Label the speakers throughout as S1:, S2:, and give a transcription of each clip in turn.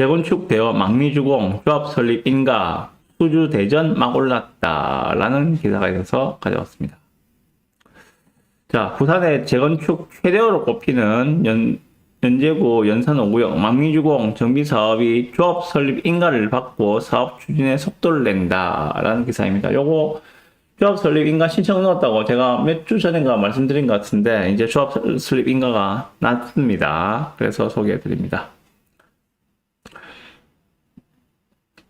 S1: 재건축되어 망미주공 조합 설립 인가 수주 대전 막 올랐다라는 기사가 있어서 가져왔습니다. 자, 부산의 재건축 최대어로 꼽히는 연, 연제구 연산 5구역 망미주공 정비 사업이 조합 설립 인가를 받고 사업 추진에 속도를 낸다라는 기사입니다. 요거 조합 설립 인가 신청 넣었다고 제가 몇 주 전인가 말씀드린 것 같은데 이제 조합 설립 인가가 났습니다. 그래서 소개해 드립니다.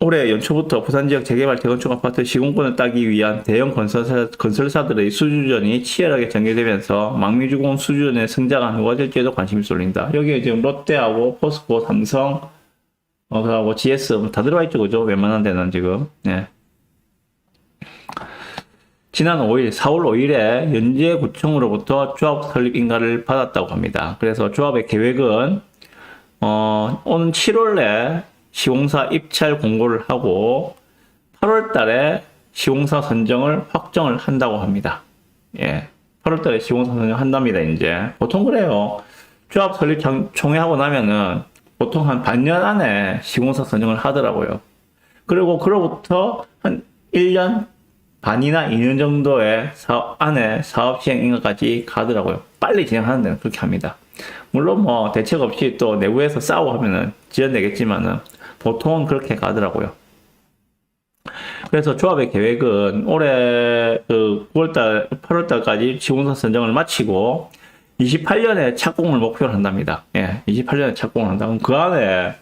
S1: 올해 연초부터 부산 지역 재개발 재건축 아파트 시공권을 따기 위한 대형 건설사, 건설사들의 수주전이 치열하게 전개되면서 망미주공 수주전의 성장한 누가 될지에도 관심이 쏠린다. 여기에 지금 롯데하고 포스코, 삼성, 어, 그하고 GS 다 들어가 있죠, 그죠? 웬만한 데는 지금. 네. 지난 5일, 4월 5일에 연제구청으로부터 조합 설립 인가를 받았다고 합니다. 그래서 조합의 계획은 어, 오는 7월에 시공사 입찰 공고를 하고 8월 달에 시공사 선정을 확정을 한다고 합니다. 예. 8월 달에 시공사 선정 한답니다, 이제. 보통 그래요. 조합 설립 장- 총회하고 나면은 보통 한 반년 안에 시공사 선정을 하더라고요. 그리고 그로부터 한 1년 반이나 2년 정도의 사업 안에 사업 시행 인가까지 가더라고요. 빨리 진행하는 데는 그렇게 합니다. 물론 뭐 대책 없이 또 내부에서 싸우고 하면은 지연되겠지만은 보통은 그렇게 가더라고요. 그래서 조합의 계획은 올해 그 9월달, 8월달까지 시공사 선정을 마치고 28년에 착공을 목표로 한답니다. 예, 28년에 착공을 한다. 그럼 그 안에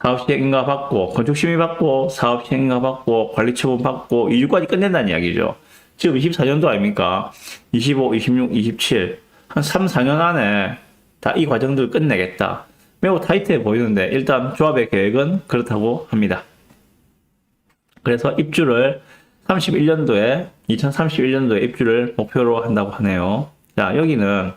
S1: 사업 시행인가 받고, 건축 심의 받고, 사업 시행인가 받고, 관리 처분 받고, 2주까지 끝낸다는 이야기죠. 지금 24년도 아닙니까? 25, 26, 27. 한 3, 4년 안에 다 이 과정들을 끝내겠다. 매우 타이트해 보이는데, 일단 조합의 계획은 그렇다고 합니다. 그래서 입주를 31년도에, 2031년도에 입주를 목표로 한다고 하네요. 자, 여기는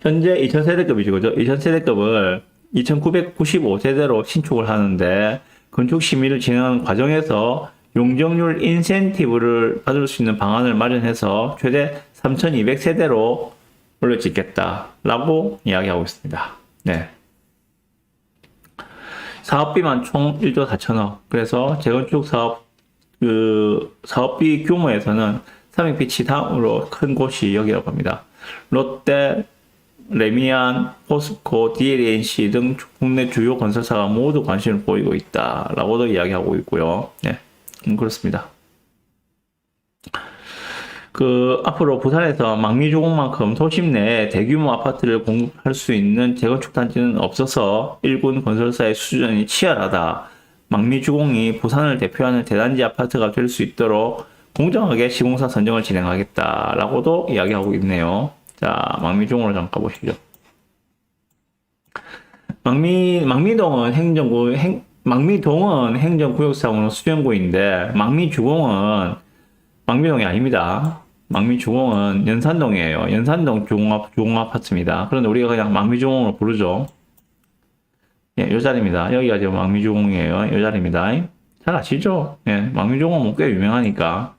S1: 현재 2000세대급이죠. 그죠? 2000세대급을 2995세대로 신축을 하는데 건축 심의를 진행하는 과정에서 용적률 인센티브를 받을 수 있는 방안을 마련해서 최대 3200세대로 올려짓겠다라고 이야기하고 있습니다. 네. 사업비만 총 1조 4천억. 그래서 재건축 사업 그 사업비 규모에서는 삼익빛이 다음으로 큰 곳이 여기라고 합니다. 롯데, 레미안, 포스코, DLNC 등 국내 주요 건설사가 모두 관심을 보이고 있다라고도 이야기하고 있고요. 네, 음, 그렇습니다. 그 앞으로 부산에서 망미주공만큼 도심 내에 대규모 아파트를 공급할 수 있는 재건축 단지는 없어서 일군 건설사의 수준이 치열하다. 망미주공이 부산을 대표하는 대단지 아파트가 될 수 있도록 공정하게 시공사 선정을 진행하겠다라고도 이야기하고 있네요. 자, 망미중으로 잠깐 보시죠. 망미, 망미동은 행정구, 행, 망미동은 행정구역상으로 수정구인데, 망미주공은 망미동이 아닙니다. 망미주공은 연산동이에요. 연산동 중앙, 중앙아파트입니다. 그런데 우리가 그냥 망미주공으로 부르죠. 예, 요 자리입니다. 여기가 지금 망미주공이에요. 요 자리입니다. 잘 아시죠? 예, 망미주공은 꽤 유명하니까.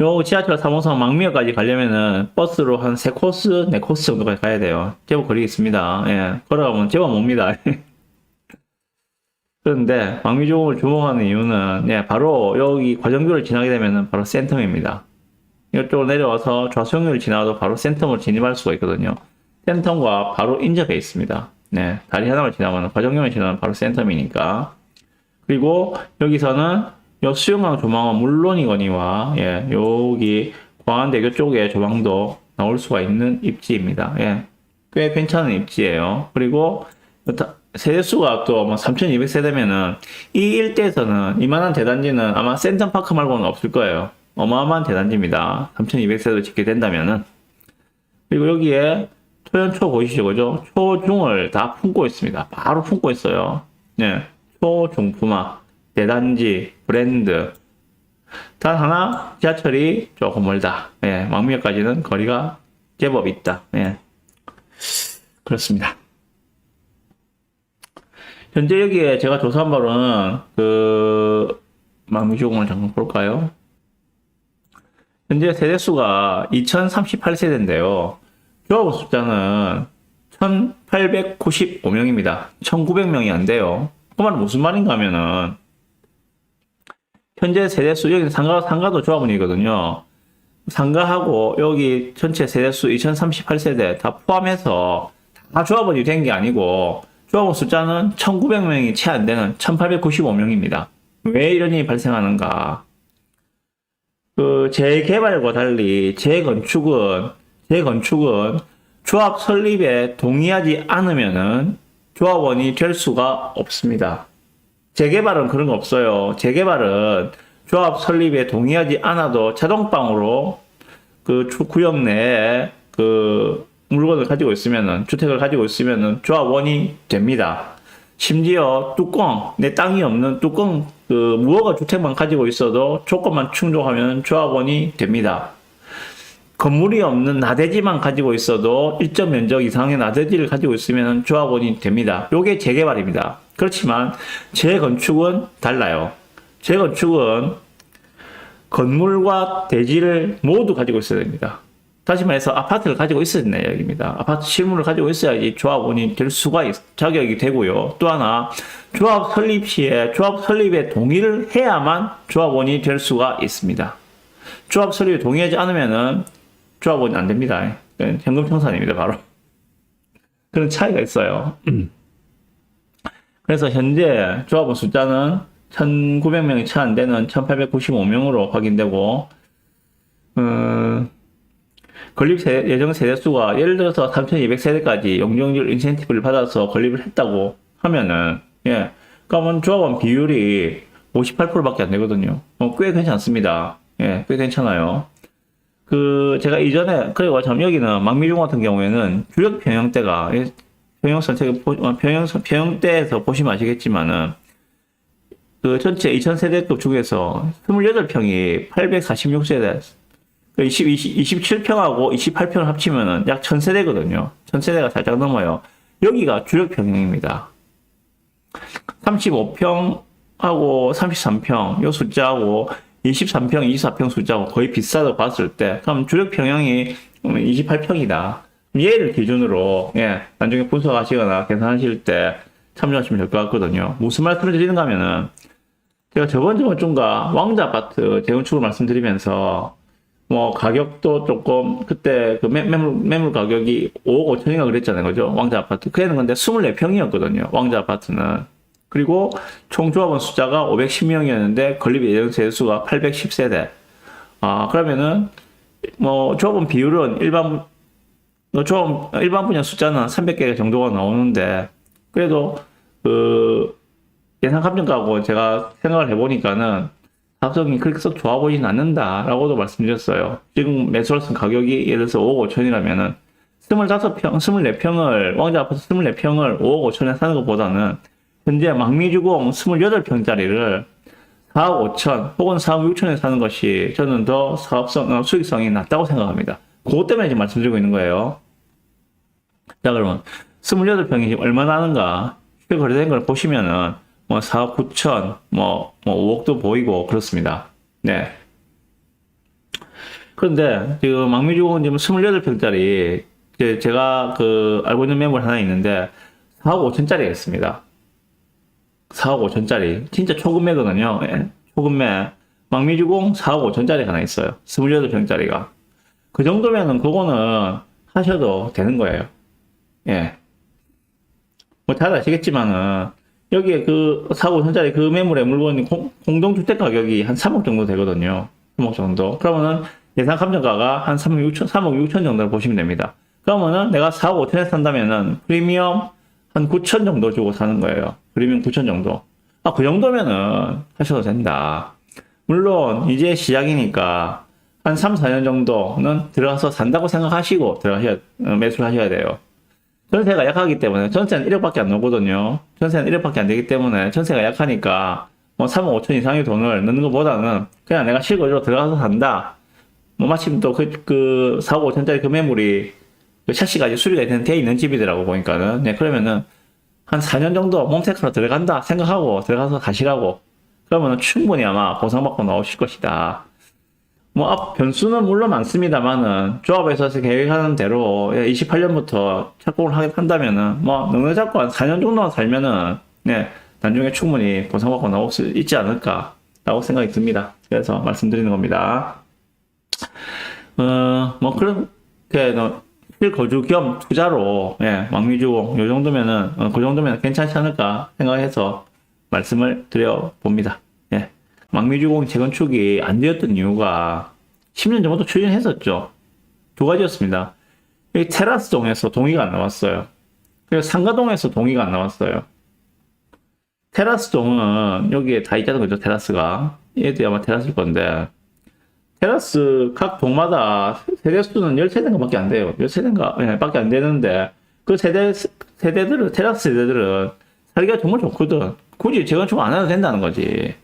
S1: 요 지하철 3호선 망미역까지 가려면은 버스로 한 3코스, 4코스 정도까지 가야 돼요. 제법 거리 있습니다. 예. 걸어가면 제법 멉니다. 그런데 망미종을 주목하는 이유는 예, 바로 여기 과정교를 지나게 되면은 바로 센텀입니다. 이쪽으로 내려와서 좌수역을 지나도 바로 센텀으로 진입할 수가 있거든요. 센텀과 바로 인접해 있습니다. 네, 다리 하나를 지나면 과정교를 지나면 바로 센텀이니까. 그리고 여기서는 요 수영강 조망은 물론이거니와 예, 여기 광안대교 쪽에 조망도 나올 수가 있는 입지입니다. 예, 꽤 괜찮은 입지예요. 그리고 다- 세대수가 또 3,200세대면은 이 일대에서는 이만한 대단지는 아마 센텀파크 말고는 없을 거예요. 어마어마한 대단지입니다. 3,200세대로 짓게 된다면은 그리고 여기에 초연초 보이시죠, 그죠? 초중을 다 품고 있습니다. 바로 품고 있어요. 네, 초중품화. 대단지, 브랜드. 단 하나, 지하철이 조금 멀다. 예, 망미역까지는 거리가 제법 있다. 예. 그렇습니다. 현재 여기에 제가 조사한 바로는, 그, 망미주공을 잠깐 볼까요? 현재 세대 수가 2038세대인데요. 조합원 숫자는 1895명입니다. 1900명이 안 돼요. 그 말은 무슨 말인가 하면은, 현재 세대수, 여기는 상가, 상가도 조합원이거든요. 상가하고 여기 전체 세대수 2038세대 다 포함해서 다 조합원이 된 게 아니고, 조합원 숫자는 1900명이 채 안 되는 1895명입니다. 왜 이런 일이 발생하는가? 그 재개발과 달리 재건축은 재건축은 조합 설립에 동의하지 않으면은 조합원이 될 수가 없습니다. 재개발은 그런 거 없어요. 재개발은 조합 설립에 동의하지 않아도 자동방으로 그 주- 구역 내에 그 물건을 가지고 있으면은 주택을 가지고 있으면은 조합원이 됩니다. 심지어 뚜껑 내 땅이 없는 뚜껑 그 무허가 주택만 가지고 있어도 조건만 충족하면 조합원이 됩니다. 건물이 없는 나대지만 가지고 있어도 일정 면적 이상의 나대지를 가지고 있으면 조합원이 됩니다. 요게 재개발입니다. 그렇지만 재건축은 달라요. 재건축은 건물과 대지를 모두 가지고 있어야 됩니다. 다시 말해서 아파트를 가지고 있어야 된다 이야기입니다. 아파트 실물을 가지고 있어야지 조합원이 될 수가 있, 자격이 되고요. 또 하나 조합 설립 시에 조합 설립에 동의를 해야만 조합원이 될 수가 있습니다. 조합 설립에 동의하지 않으면은 조합원이 안 됩니다. 그건 현금 청산입니다, 바로. 그런 차이가 있어요. 그래서 현재 조합원 숫자는 1,900명이 채 안 되는 1,895명으로 확인되고, 음, 건립 세- 예정 세대수가 예를 들어서 3,200세대까지 용적률 인센티브를 받아서 건립을 했다고 하면은, 예, 그러면 조합원 비율이 58%밖에 안 되거든요. 어, 꽤 괜찮습니다. 예, 꽤 괜찮아요. 그, 제가 이전에, 그리고 참 여기는 망미중 같은 경우에는 주력 평형대가, 예, 평형 선택, 평형, 평형대에서 보시면 아시겠지만은, 그 전체 2000세대급 중에서 28평이 846세대, 20, 20, 27평하고 28평을 합치면은 약 1000세대거든요. 1000세대가 살짝 넘어요. 여기가 주력 평형입니다. 35평하고 33평, 요 숫자하고 23평, 24평 숫자하고 거의 비슷하다고 봤을 때, 그럼 주력 평형이 28평이다. 얘를 기준으로, 예, 나중에 분석하시거나 계산하실 때 참조하시면 될 것 같거든요. 무슨 말씀을 드리는가 하면은, 제가 저번 저번 주인가 왕자 아파트 재건축을 말씀드리면서, 뭐, 가격도 조금, 그때 그 매, 매물, 매물 가격이 5억 5천인가 그랬잖아요. 그죠? 왕자 아파트. 그애는 근데 24평이었거든요. 왕자 아파트는. 그리고 총 조합원 숫자가 510명이었는데, 건립 예정 세수가 810세대. 아, 그러면은, 뭐, 조합원 비율은 일반, 뭐 조합, 일반 분야 숫자는 300개 정도가 나오는데, 그래도, 그, 예상 감정가하고 제가 생각을 해보니까는, 사업성이 그렇게 썩 좋아 보이진 않는다라고도 말씀드렸어요. 지금 매수할 수 있는 가격이 예를 들어서 5억 5천이라면은 25평, 24평을, 왕자 아파트 24평을 5억 5천에 사는 것보다는 현재 망미주공 28평짜리를 4억 5천 혹은 4억 6천에 사는 것이 저는 더 사업성, 어, 수익성이 낮다고 생각합니다. 그것 때문에 지금 말씀드리고 있는 거예요. 자, 그러면 28평이 지금 얼마나 하는가? 거래된 걸 보시면은 뭐 4억 9천, 뭐, 뭐 5억도 보이고 그렇습니다. 네. 그런데 지금 망미주공은 지금 28평짜리 이제 제가 그 알고 있는 매물 하나 있는데 4억 5천짜리가 있습니다. 4억 5천짜리 진짜 초급매거든요. 예, 초급매 망미주공 4억 5천짜리가 하나 있어요. 28평짜리가 그 정도면은 그거는 하셔도 되는 거예요. 예. 뭐 잘 아시겠지만은 여기에 그 4억 5천짜리 그 매물의 물건이 공, 공동주택 가격이 한 3억 정도 되거든요. 3억 정도. 그러면은 예상 감정가가 한 3억 6천, 3억 6천 정도를 보시면 됩니다. 그러면은 내가 4억 5천에 산다면은 프리미엄 한 9천 정도 주고 사는 거예요. 프리미엄 9천 정도. 아, 그 정도면은 하셔도 된다. 물론 이제 시작이니까 한 3, 4년 정도는 들어가서 산다고 생각하시고 들어가셔야, 어, 매수를 하셔야 돼요. 전세가 약하기 때문에 전세는 1억밖에 안 나오거든요. 전세는 1억밖에 안 되기 때문에 전세가 약하니까 뭐 3억 5천 이상의 돈을 넣는 것보다는 그냥 내가 실거주로 들어가서 산다. 뭐 마침 또 그, 그 4억 5천짜리 그 매물이 그 샤시가 수리가 되- 돼 있는 집이더라고 보니까는. 네, 그러면은 한 4년 정도 몸테크로 들어간다 생각하고 들어가서 가시라고. 그러면은 충분히 아마 보상받고 나오실 것이다. 뭐, 앞 변수는 물론 많습니다만은, 조합에서 계획하는 대로 28년부터 착공을 하게 한다면은, 뭐, 능력 잡고 한 4년 정도만 살면은, 네, 나중에 충분히 보상받고 나올 수 있지 않을까라고 생각이 듭니다. 그래서 말씀드리는 겁니다. 어, 뭐, 그렇게, 너, 실거주 겸 투자로, 예, 왕미주공, 요 정도면은, 어, 그 정도면 괜찮지 않을까 생각해서 말씀을 드려 봅니다. 예. 왕미주공 재건축이 안 되었던 이유가 10년 전부터 추진했었죠. 두 가지였습니다. 이 테라스동에서 동의가 안 나왔어요. 그리고 상가동에서 동의가 안 나왔어요. 테라스동은 여기에 다 있다는 거죠, 테라스가. 얘도 아마 테라스일 건데. 테라스 각 동마다 세대 수는 13대인가 밖에 안 돼요. 13대인가 예, 밖에 안 되는데 그 세대 세대들은 테라스 세대들은 살기가 정말 좋거든. 굳이 재건축 안 해도 된다는 거지.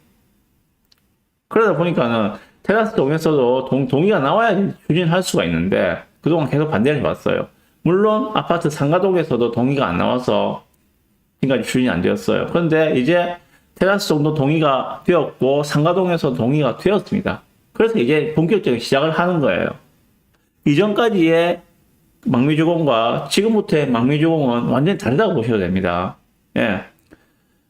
S1: 그러다 보니까는 테라스 동에서도 동, 동의가 나와야 추진할 수가 있는데 그동안 계속 반대를 해왔어요. 물론 아파트 상가동에서도 동의가 안 나와서 지금까지 추진이 안 되었어요. 그런데 이제 테라스 정도 동의가 되었고 상가동에서 동의가 되었습니다. 그래서 이제 본격적인 시작을 하는 거예요. 이전까지의 망미주공과 지금부터의 망미주공은 완전히 다르다고 보셔도 됩니다. 예.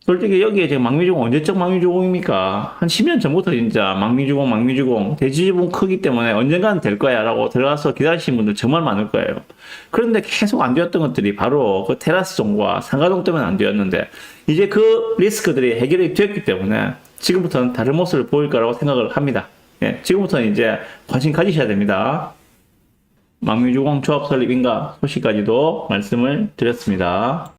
S1: 솔직히 여기에 지금 망미주공 언제적 망미주공입니까? 한 10년 전부터 진짜 망미주공, 망미주공, 대지지분 크기 때문에 언젠가는 될 거야 라고 들어가서 기다리시는 분들 정말 많을 거예요. 그런데 계속 안 되었던 것들이 바로 그 테라스종과 상가동 때문에 안 되었는데 이제 그 리스크들이 해결이 되었기 때문에 지금부터는 다른 모습을 보일 거라고 생각을 합니다. 예, 지금부터는 이제 관심 가지셔야 됩니다. 망미주공 조합 설립인가 소식까지도 말씀을 드렸습니다.